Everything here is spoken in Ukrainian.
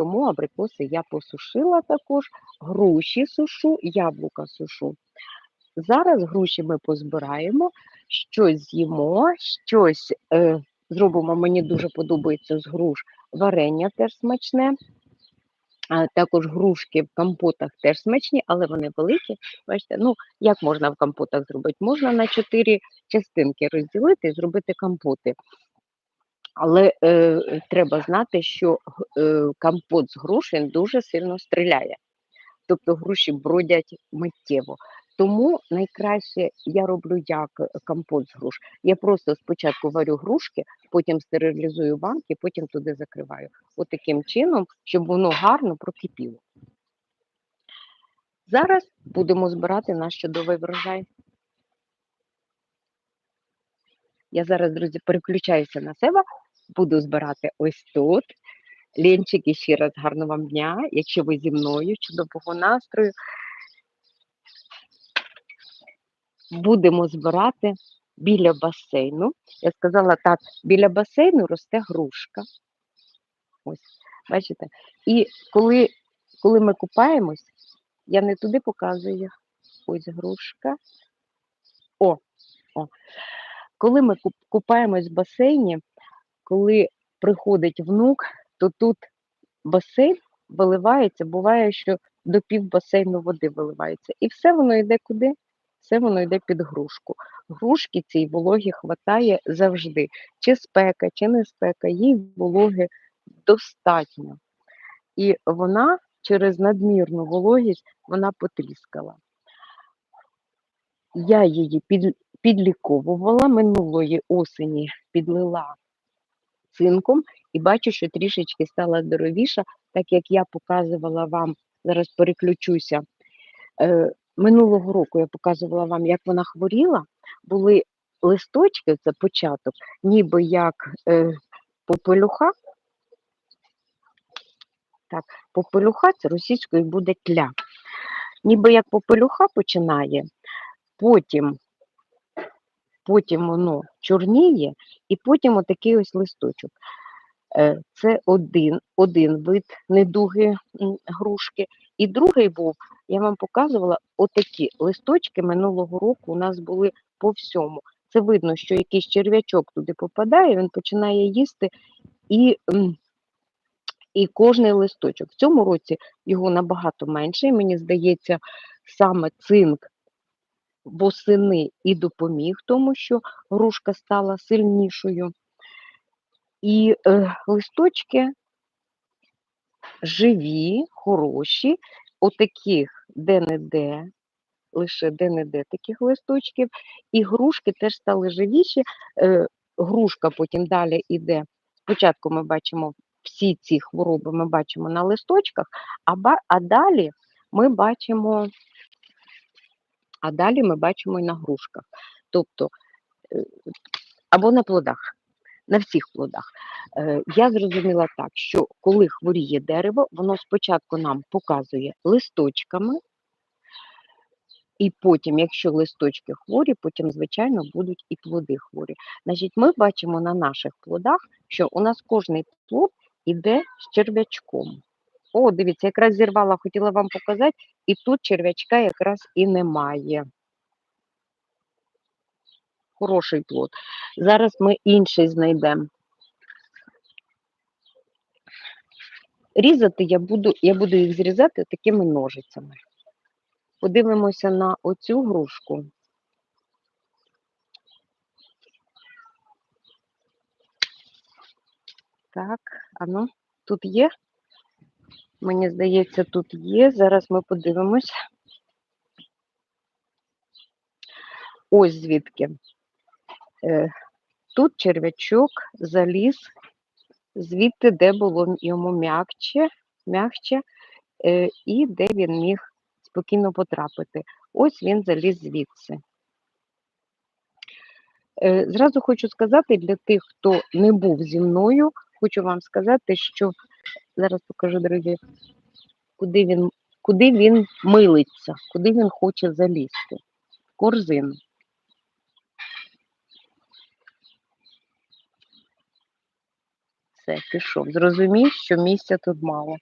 Тому абрикоси я посушила також, груші сушу, яблука сушу. Зараз груші ми позбираємо, щось з'їмо, щось е, зробимо. Мені дуже подобається з груш варення теж смачне. А також грушки в компотах теж смачні, але вони великі. Бачите, ну як можна в компотах зробити? Можна на чотири частинки розділити і зробити компоти. Але е, треба знати, що е, компот з груш дуже сильно стріляє. Тобто груші бродять миттєво. Тому найкраще я роблю як е, компот з груш. Я просто спочатку варю грушки, потім стерилізую банки, потім туди закриваю. От чином, щоб воно гарно прокипіло. Зараз будемо збирати наш чудовий врожай. Я зараз, друзі, переключаюся на себе, буду збирати ось тут. Ленчики, ще раз гарного вам дня. Якщо ви зі мною, чудового настрою. Будемо збирати біля басейну. Я сказала так, біля басейну росте грушка. Ось, бачите? І коли, коли ми купаємось, я не туди показую. Ось грушка. О, о. Коли ми куп- купаємось в басейні, коли приходить внук, то тут басейн виливається, буває, що до пів басейну води виливається. І все воно йде куди? Все воно йде під грушку. Грушки цій вологі хватає завжди. Чи спека, чи не спека, їй вологи достатньо. І вона через надмірну вологість вона потріскала. Я її під, підліковувала минулої осені, підлила цинком і бачу, що трішечки стала здоровіша, так як я показувала вам, зараз переключуся. Е, минулого року я показувала вам, як вона хворіла, були листочки, це початок, ніби як е, попелюха. Так, попелюха це російською буде тля. Ніби як попелюха починає, потім, потім воно чорніє, і потім отакий ось листочок. Е, Це один, один вид недуги грушки. І другий був, я вам показувала, отакі листочки минулого року у нас були по всьому. Це видно, що якийсь черв'ячок туди попадає, він починає їсти і, і кожний листочок. В цьому році його набагато менше. І мені здається, саме цинк восени і допоміг тому, що грушка стала сильнішою. І е, листочки живі, хороші, отаких де-не-де, лише де-не-де таких листочків, і грушки теж стали живіші. Е, грушка потім далі йде. Спочатку ми бачимо всі ці хвороби, ми бачимо на листочках, а, а далі ми бачимо, а далі ми бачимо і на грушках. Тобто, е, або на плодах на всіх плодах. Е, Я зрозуміла так, що коли хворіє дерево, воно спочатку нам показує листочками, і потім, якщо листочки хворі, потім, звичайно, будуть і плоди хворі. Значить, ми бачимо на наших плодах, що у нас кожний плод іде з черв'ячком. О, дивіться, якраз зірвала, хотіла вам показати, і тут черв'ячка якраз і немає. Хороший плод. Зараз ми інший знайдемо. Різати я буду, я буду їх зрізати такими ножицями. Подивимося на оцю грушку. Так, а ну, тут є? Мені здається, тут є. Зараз ми подивимось. Ось звідки. Е, Тут черв'ячок заліз звідти, де було йому м'якче, м'якче, е, і де він міг спокійно потрапити. Ось він заліз звідси. Е, Зразу хочу сказати для тих, хто не був зі мною, хочу вам сказати, що зараз покажу, друзі, куди він, куди він милиться, куди він хоче залізти. Корзину. Все, пішов. Зрозумів, що місця тут мало.